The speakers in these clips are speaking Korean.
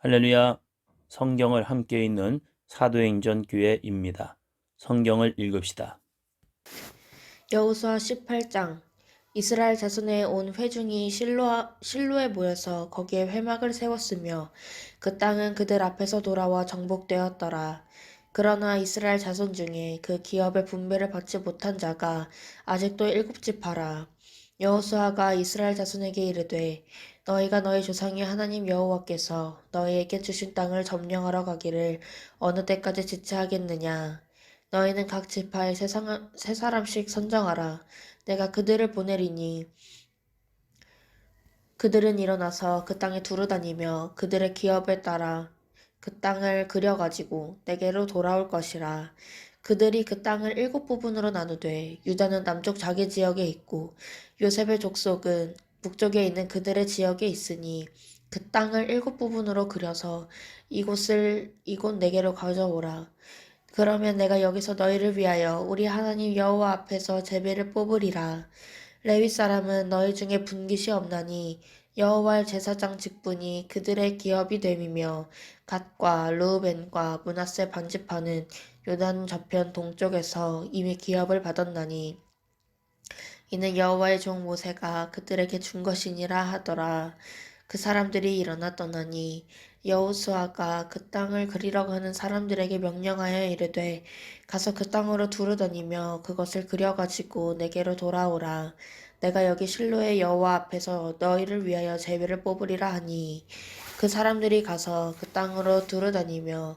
할렐루야. 성경을 함께 읽는 사도행전 교회입니다. 성경을 읽읍시다. 여호수아 18장 이스라엘 자손의 온 회중이 실로, 실로에 모여서 거기에 회막을 세웠으며 그 땅은 그들 앞에서 돌아와 정복되었더라. 그러나 이스라엘 자손 중에 그 기업의 분배를 받지 못한 자가 아직도 일곱 지파라. 여호수아가 이스라엘 자손에게 이르되 너희가 너희 조상의 하나님 여호와께서 너희에게 주신 땅을 점령하러 가기를 어느 때까지 지체하겠느냐 너희는 각 지파에 세, 상, 세 사람씩 선정하라. 내가 그들을 보내리니 그들은 일어나서 그 땅에 두루다니며 그들의 기업에 따라 그 땅을 그려가지고 내게로 돌아올 것이라. 그들이 그 땅을 일곱 부분으로 나누되 유다는 남쪽 자기 지역에 있고 요셉의 족속은 북쪽에 있는 그들의 지역에 있으니 그 땅을 일곱 부분으로 그려서 이곳을 이곳 내게로 가져오라. 그러면 내가 여기서 너희를 위하여 우리 하나님 여호와 앞에서 제비를 뽑으리라. 레위 사람은 너희 중에 분깃이 없나니 여호와의 제사장 직분이 그들의 기업이 됨이며 갓과 루벤과 문하세 반지파는 요단 저편 동쪽에서 이미 기업을 받았나니 이는 여호와의 종 모세가 그들에게 준 것이니라 하더라. 그 사람들이 일어나 떠나니 여호수아가 그 땅을 그리려고 하는 사람들에게 명령하여 이르되 가서 그 땅으로 두루다니며 그것을 그려가지고 내게로 돌아오라. 내가 여기 실로의 여호와 앞에서 너희를 위하여 제비를 뽑으리라 하니 그 사람들이 가서 그 땅으로 두루다니며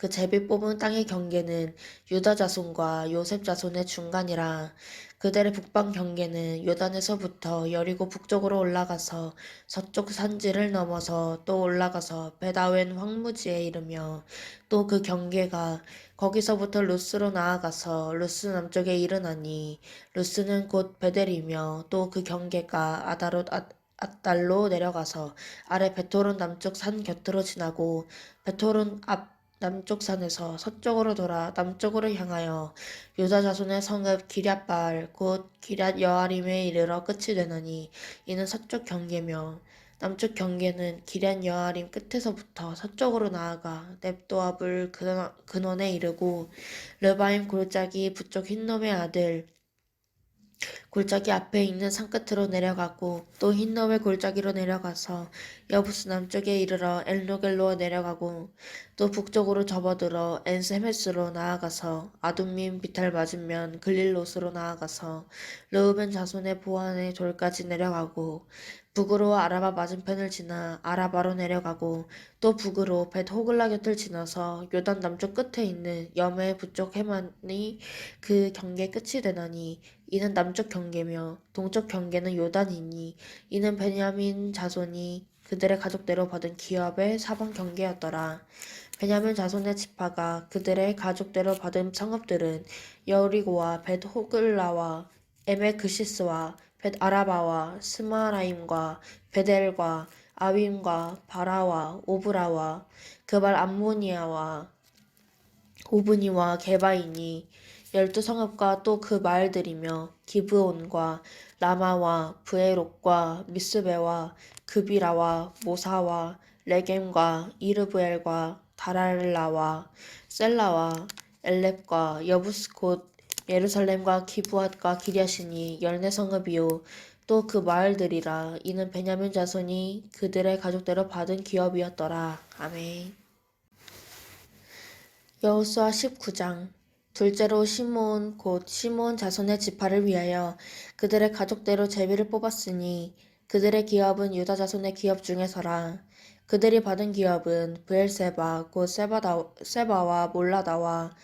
그 제비 뽑은 땅의 경계는 유다 자손과 요셉 자손의 중간이라 그들의 북방 경계는 요단에서부터 여리고 북쪽으로 올라가서 서쪽 산지를 넘어서 또 올라가서 베다웬 황무지에 이르며 또 그 경계가 거기서부터 루스로 나아가서 루스 남쪽에 이르나니 루스는 곧 베델이며 또 그 경계가 아다롯 아, 아달로 내려가서 아래 베토론 남쪽 산 곁으로 지나고 베토론 앞 남쪽 산에서 서쪽으로 돌아 남쪽으로 향하여 유다 자손의 성읍 기럇발 곧 기럇 여아림에 이르러 끝이 되나니 이는 서쪽 경계며 남쪽 경계는 기럇 여아림 끝에서부터 서쪽으로 나아가 근원- 근원에 이르고 르바임 골짜기 북쪽 흰놈의 아들 골짜기 앞에 있는 산 끝으로 내려가고 또 흰놈의 골짜기로 내려가서 여부스 남쪽에 이르러 엘노겔로 내려가고 또 북쪽으로 접어들어 엔세메스로 나아가서 아둠민 비탈 맞은면 글릴롯으로 나아가서 르우벤 자손의 보안의 돌까지 내려가고 북으로 아라바 맞은편을 지나 아라바로 내려가고 또 북으로 벳 호글라 곁을 지나서 요단 남쪽 끝에 있는 염의 북쪽 해만이 그 경계 끝이 되나니 이는 남쪽 경계며 동쪽 경계는 요단이니 이는 베냐민 자손이 그들의 가족대로 받은 기업의 사방 경계였더라. 베냐민 자손의 지파가 그들의 가족대로 받은 성읍들은 여리고와 벳 호글라와 에메크시스와 벳 아라바와 스마라임과 베델과 아윈과 바라와 오브라와 그발 암모니아와 오브니와 게바이니 열두 성읍과 또 그 마을들이며 기브온과 라마와 브에롯과 미스베와 그비라와 모사와 레겜과 이르브엘과 다랄라와 셀라와 엘렙과 여부스 곧 예루살렘과 기브앗과 기랴시니 열네 성읍이요. 또 그 마을들이라. 이는 베냐민 자손이 그들의 가족대로 받은 기업이었더라. 아멘. 여호수아 19장. 둘째로 시몬 곧 시몬 자손의 지파를 위하여 그들의 가족대로 제비를 뽑았으니 그들의 기업은 유다 자손의 기업 중에서라. 그들이 받은 기업은 브엘세바 곧 세바다, 세바와 몰라다와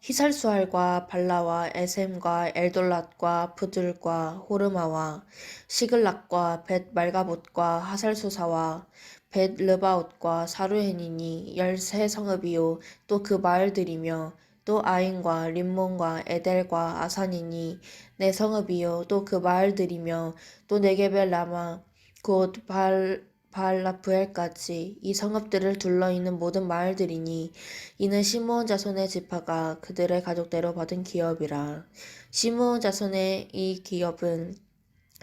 히살수알과 발라와 에셈과 엘돌랏과 부들과 호르마와 시글락과 벳 말가봇과 하살수사와 벳 르바옷과 사루헨이니 열세 성읍이요. 또 그 마을들이며 또 아인과 림몬과 에델과 아산이니 내 성읍이요. 또 그 마을들이며 또 네게벨 라마 곧 발 발라프엘까지 이 성읍들을 둘러 있는 모든 마을들이니 이는 시므온 자손의 지파가 그들의 가족대로 받은 기업이라 시므온 자손의 이 기업은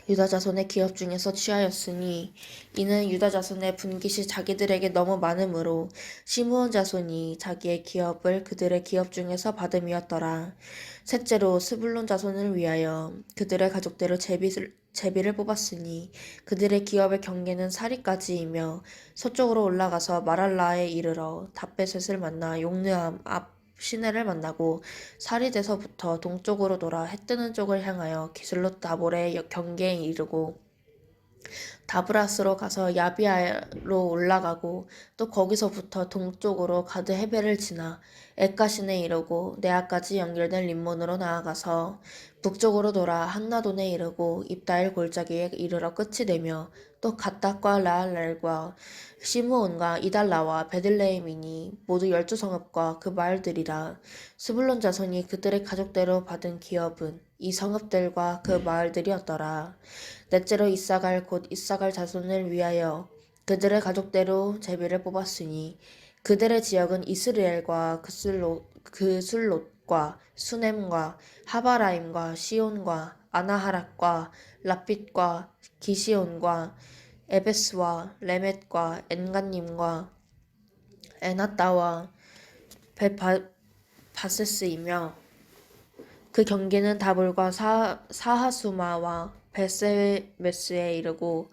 유다 자손의 기업 중에서 취하였으니 이는 유다 자손의 분깃이 자기들에게 너무 많으므로 시므온 자손이 자기의 기업을 그들의 기업 중에서 받음이었더라. 셋째로 스불론 자손을 위하여 그들의 가족대로 제비를, 제비를 뽑았으니 그들의 기업의 경계는 사리까지이며 서쪽으로 올라가서 마랄라에 이르러 다베셋을 만나 용느암 앞 시내를 만나고 사리대서부터 동쪽으로 돌아 해 뜨는 쪽을 향하여 기슬롯 다볼의 경계에 이르고 다브라스로 가서 야비아로 올라가고 또 거기서부터 동쪽으로 가드 헤베를 지나 에카신에 이르고 네아까지 연결된 림몬으로 나아가서 북쪽으로 돌아 한나돈에 이르고 입다일 골짜기에 이르러 끝이 되며 또 갓닥과 라알랄과 시므온과 이달라와 베들레헴이니 모두 열두 성읍과 그 마을들이라 스불론 자손이 그들의 가족대로 받은 기업은 이 성읍들과 그 마을들이었더라. 넷째로 이사갈 곧 이사갈 자손을 위하여 그들의 가족대로 제비를 뽑았으니 그들의 지역은 이스라엘과 그슬롯, 그술롯과 수넴과 하바라임과 시온과 아나하락과 라핏과 기시온과 에베스와 레멧과 엔간님과 에나따와 베바세스이며 그 경계는 다볼과 사, 사하수마와 베세메스에 이르고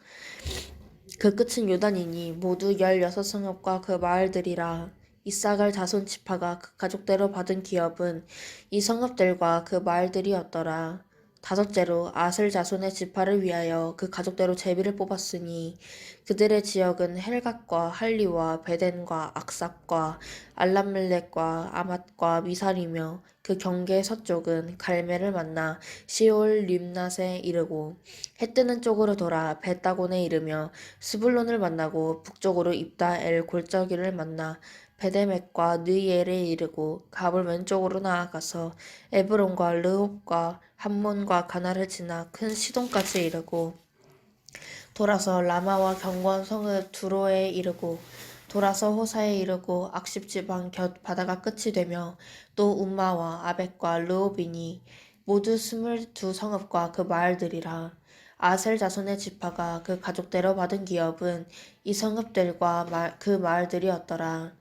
그 끝은 요단이니 모두 열여섯 성읍과 그 마을들이라 이사갈 자손 지파가 그 가족대로 받은 기업은 이 성읍들과 그 마을들이었더라. 다섯째로 아슬 자손의 지파를 위하여 그 가족대로 제비를 뽑았으니 그들의 지역은 헬갓과 할리와 베덴과 악삭과 알람멜렉과 아맛과 미살이며 그 경계 서쪽은 갈멜을 만나 시올 림낫에 이르고 해 뜨는 쪽으로 돌아 베다곤에 이르며 스불론을 만나고 북쪽으로 입다 엘 골짜기를 만나 베데맥과 느이엘에 이르고 갑을 왼쪽으로 나아가서 에브론과 르홉과 함몬과 가나를 지나 큰 시돈까지 이르고 돌아서 라마와 경관 성읍 두로에 이르고 돌아서 호사에 이르고 악십 지방 곁 바다가 끝이 되며 또 움마와 아벡과 르오비니 모두 스물두 성읍과 그 마을들이라 아셀 자손의 지파가 그 가족대로 받은 기업은 이 성읍들과 마- 그 마을들이었더라.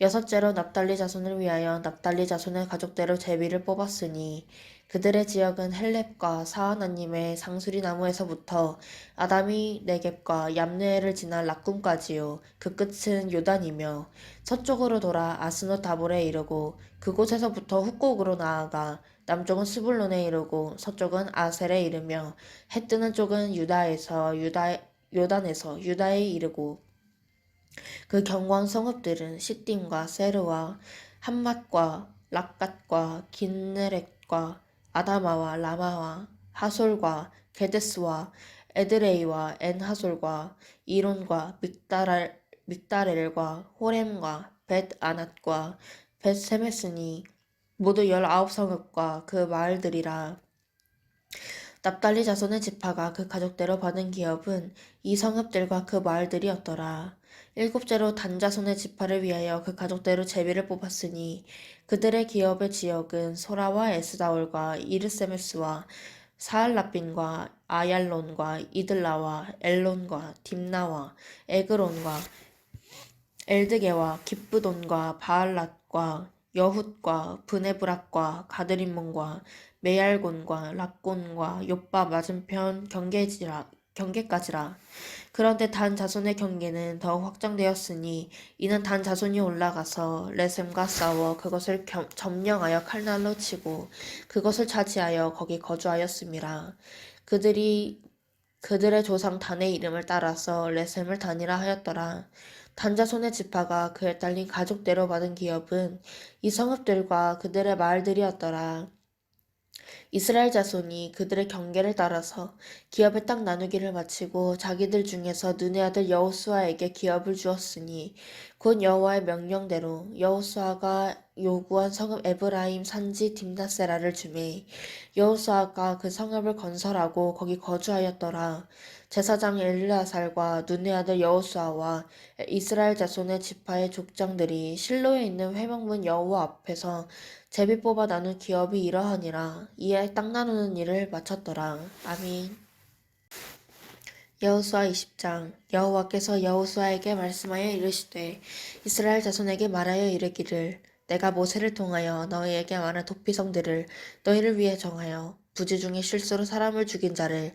여섯째로 납달리 자손을 위하여 납달리 자손의 가족대로 제비를 뽑았으니 그들의 지역은 헬렙과 사하나님의 상수리 나무에서부터 아담이 네겝과 얌느에를 지나 락꿈까지요. 그 끝은 요단이며 서쪽으로 돌아 아스노 다볼에 이르고 그곳에서부터 훅곡으로 나아가 남쪽은 스불론에 이르고 서쪽은 아셀에 이르며 해 뜨는 쪽은 유다에서 유다 요단에서 유다에 이르고 그 경광 성읍들은 시딤과 세르와 함맛과 락갓과 긴네렉과 아다마와 라마와 하솔과 게데스와 에드레이와 엔하솔과 이론과 믹다랄, 믹다렐과 호렘과 벳 아낫과 벳 세메스니 모두 열아홉 성읍과 그 마을들이라 납달리 자손의 지파가 그 가족대로 받은 기업은 이 성읍들과 그 마을들이었더라. 일곱째로 단 자손의 지파를 위하여 그 가족대로 제비를 뽑았으니 그들의 기업의 지역은 소라와 에스다올과 이르세메스와 사알라빈과 아얄론과 이들라와 엘론과 딥나와 에그론과 엘드게와 기브돈과 바알랏과 여훗과 브네브락과 가드림몬과 메알곤과 락곤과 요빠 맞은편 경계지라 경계까지라. 그런데 단 자손의 경계는 더욱 확장되었으니 이는 단 자손이 올라가서 레셈과 싸워 그것을 겸- 점령하여 칼날로 치고 그것을 차지하여 거기 거주하였음이라. 그들이 그들의 조상 단의 이름을 따라서 레셈을 단이라 하였더라. 단자손의 지파가 그에 딸린 가족대로 받은 기업은 이 성읍들과 그들의 마을들이었더라. 이스라엘 자손이 그들의 경계를 따라서 기업의 땅 나누기를 마치고 자기들 중에서 눈의 아들 여호수아에게 기업을 주었으니 곧 여호와의 명령대로 여호수아가 요구한 성읍 에브라임 산지 딥나세라를 주매 여호수아가 그 성읍을 건설하고 거기 거주하였더라. 제사장 엘르아살과 눈의 아들 여호수아와 이스라엘 자손의 지파의 족장들이 실로에 있는 회막문 여호와 앞에서 제비 뽑아 나눈 기업이 이러하니라. 이에 땅 나누는 일을 마쳤더라. 아민 여호수아 20장. 여호와께서 여호수아에게 말씀하여 이르시되 이스라엘 자손에게 말하여 이르기를 내가 모세를 통하여 너희에게 말한 도피성들을 너희를 위해 정하여 부지 중에 실수로 사람을 죽인 자를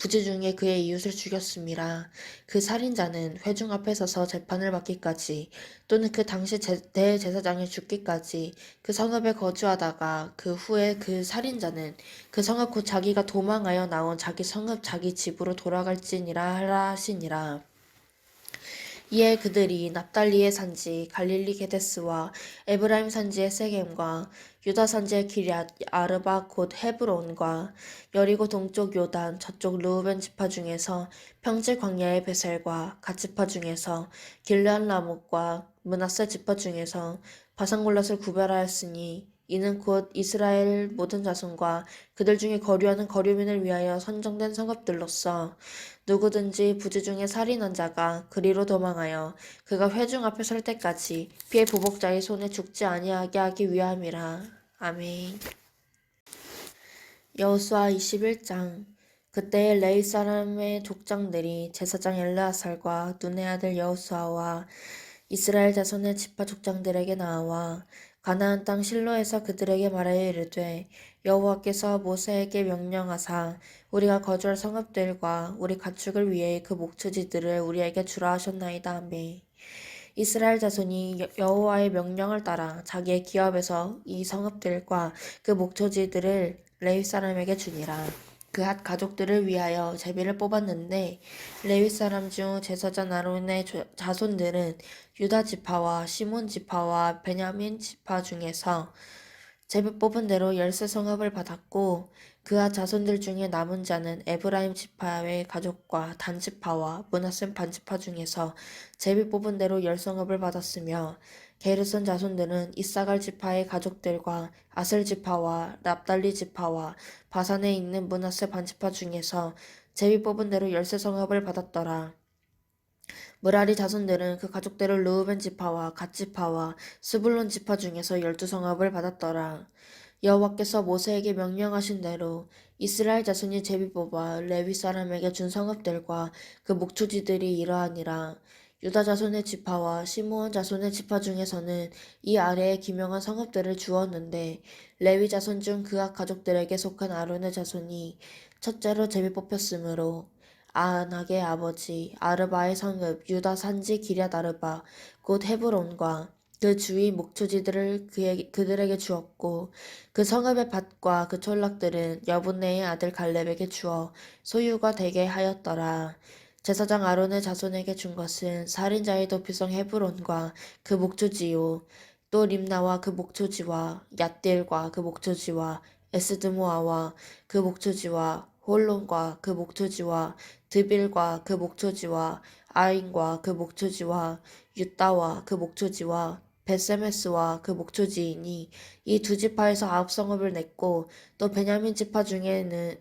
부지 중에 그의 이웃을 죽였음이라 그 살인자는 회중 앞에 서서 재판을 받기까지 또는 그 당시 제- 대제사장이 죽기까지 그 성읍에 거주하다가 그 후에 그 살인자는 그 성읍 곧 자기가 도망하여 나온 자기 성읍 자기 집으로 돌아갈지니라 하라 하시니라. 이에 그들이 납달리의 산지 갈릴리 게데스와 에브라임 산지의 세겜과 유다 산지의 기럇 아르바 곧 헤브론과 여리고 동쪽 요단 저쪽 르우벤 지파 중에서 평지 광야의 베셀과 갓 지파 중에서 길르한 라목과 문하세 지파 중에서 바산골랏을 구별하였으니 이는 곧 이스라엘 모든 자손과 그들 중에 거류하는 거류민을 위하여 선정된 성읍들로서 누구든지 부지 중에 살인한 자가 그리로 도망하여 그가 회중 앞에 설 때까지 피해 보복자의 손에 죽지 아니하게 하기 위함이라. 아멘. 여호수아 21장 그때 레이 사람의 족장들이 제사장 엘르아살과 눈의 아들 여호수아와 이스라엘 자손의 지파 족장들에게 나와 가나안 땅 실로에서 그들에게 말하여 이르되 여호와께서 모세에게 명령하사 우리가 거주할 성읍들과 우리 가축을 위해 그 목초지들을 우리에게 주라 하셨나이다 하매 이스라엘 자손이 여- 여호와의 명령을 따라 자기의 기업에서 이 성읍들과 그 목초지들을 레위 사람에게 주니라. 그핫 가족들을 위하여 제비를 뽑았는데 레위 사람 중 제사장 아론의 조- 자손들은 유다 지파와 시몬 지파와 베냐민 지파 중에서 제비 뽑은 대로 열세 성읍을 받았고 그와 자손들 중에 남은 자는 에브라임 지파의 가족과 단 지파와 문하셈 반 지파 중에서 제비 뽑은 대로 열 성읍을 받았으며 게르손 자손들은 이사갈 지파의 가족들과 아셀 지파와 납달리 지파와 바산에 있는 문하세 반 지파 중에서 제비 뽑은 대로 열세 성읍을 받았더라. 무라리 자손들은 그 가족대로 르우벤 지파와 갓 지파와 스불론 지파 중에서 열두 성읍을 받았더라. 여호와께서 모세에게 명령하신 대로 이스라엘 자손이 제비 뽑아 레위 사람에게 준 성읍들과 그 목초지들이 이러하니라. 유다 자손의 지파와 시므온 자손의 지파 중에서는 이 아래에 기명한 성읍들을 주었는데 레위 자손 중 그악 가족들에게 속한 아론의 자손이 첫째로 제비 뽑혔으므로 아낙의 아버지 아르바의 성읍 유다 산지 기랴 아르바 곧 헤브론과 그 주위 목초지들을 그에게, 그들에게 주었고 그 성읍의 밭과 그 촌락들은 여분네의 아들 갈렙에게 주어 소유가 되게 하였더라. 제사장 아론의 자손에게 준 것은 살인자의 도피성 헤브론과 그 목초지요 또 림나와 그 목초지와 얏딜과 그 목초지와 에스드모아와 그 목초지와 홀론과 그 목초지와 드빌과 그 목초지와 아인과 그 목초지와 유따와 그 목초지와 베세메스와 그 목초지이니 이두 지파에서 아홉 성읍을 냈고 또 베냐민 지파 중에는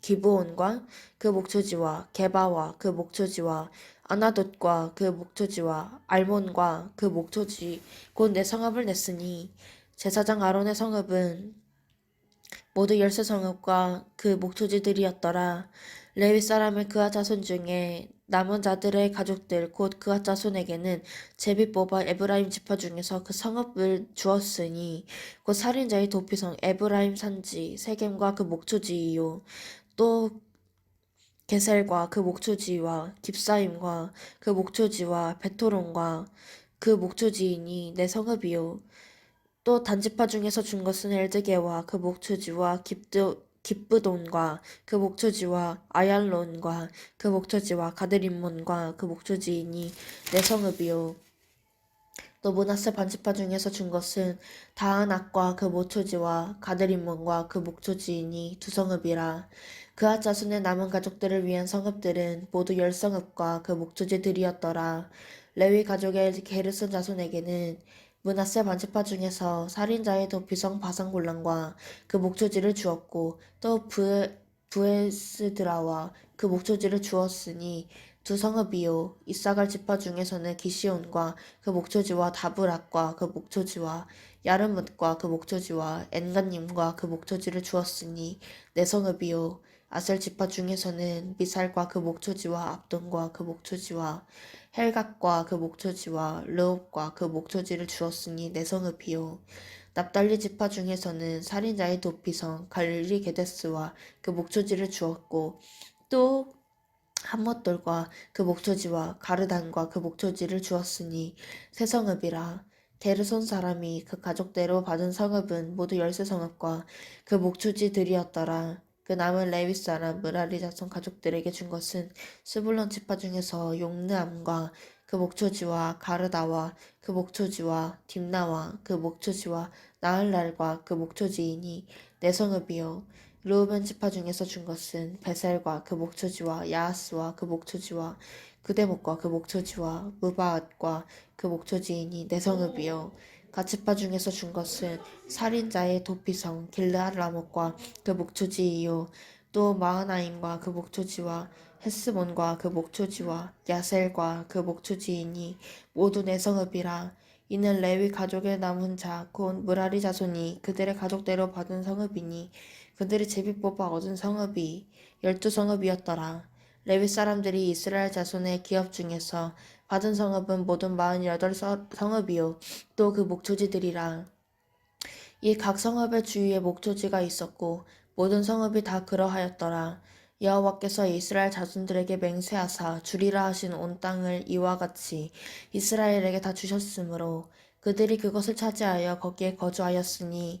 기브온과 그 목초지와 게바와 그 목초지와 아나돗과 그 목초지와 알몬과 그 목초지 곧네 성읍을 냈으니 제사장 아론의 성읍은 모두 열세 성읍과 그 목초지들이었더라. 레위 사람의 그아 자손 중에 남은 자들의 가족들 곧 그아 자손에게는 제비 뽑아 에브라임 지파 중에서 그 성읍을 주었으니 곧 살인자의 도피성 에브라임 산지 세겜과 그 목초지이요. 또 게셀과 그 목초지와 깁사임과 그 목초지와 베토론과 그 목초지이니 내 성읍이요. 또 단지파 중에서 준 것은 엘드게와 그 목초지와 깁드 깁브돈과 그 목초지와 아얄론과 그 목초지와 가드림몬과 그 목초지이니 내 성읍이요. 또 문하세 반지파 중에서 준 것은 다한악과 그 모초지와 가드림몬과 그 목초지이니 두 성읍이라. 그앗 자손의 남은 가족들을 위한 성읍들은 모두 열 성읍과 그 목초지들이었더라. 레위 가족의 게르손 자손에게는 문하세 반지파 중에서 살인자의 도피성 바산골란과 그 목초지를 주었고 또 부에, 부에스드라와 그 목초지를 주었으니 두 성읍이요 이사갈 지파 중에서는 기시온과 그 목초지와 다브락과 그 목초지와 야르뭇과 그 목초지와 엔간님과 그 목초지를 주었으니 내 성읍이요 아셀 지파 중에서는 미살과 그 목초지와 압돈과 그 목초지와 헬각과 그 목초지와 르옵과 그 목초지를 주었으니 내 성읍이요 납달리 지파 중에서는 살인자의 도피성 갈릴리 게데스와 그 목초지를 주었고 또 한못돌과 그 목초지와 가르단과 그 목초지를 주었으니 세 성읍이라. 게르손 사람이 그 가족대로 받은 성읍은 모두 열세 성읍과 그 목초지들이었더라 그 남은 레위 사람 무라리 자손 가족들에게 준 것은 스불론 지파 중에서 용르암과 그 목초지와 가르다와 그 목초지와 딥나와 그 목초지와 나흘랄과 그 목초지이니 내 성읍이요. 르우벤 지파 중에서 준 것은 베셀과 그 목초지와 야하스와 그 목초지와 그대목과 그 목초지와 무바앗과 그 목초지이니 내 성읍이요 가치파 중에서 준 것은 살인자의 도피성 길르앗 라못과 그 목초지이요 또 마하나임과 그 목초지와 헤스몬과 그 목초지와 야셀과 그 목초지이니 모두 내 성읍이라 이는 레위 가족의 남은 자 곧 무라리 자손이 그들의 가족대로 받은 성읍이니 그들이 제비 뽑아 얻은 성읍이 열두 성읍이었더라. 레위 사람들이 이스라엘 자손의 기업 중에서 받은 성읍은 모두 마흔여덟 서- 성읍이요 또 그 목초지들이라. 이 각 성읍의 주위에 목초지가 있었고 모든 성읍이 다 그러하였더라. 여호와께서 이스라엘 자손들에게 맹세하사 주리라 하신 온 땅을 이와 같이 이스라엘에게 다 주셨으므로 그들이 그것을 차지하여 거기에 거주하였으니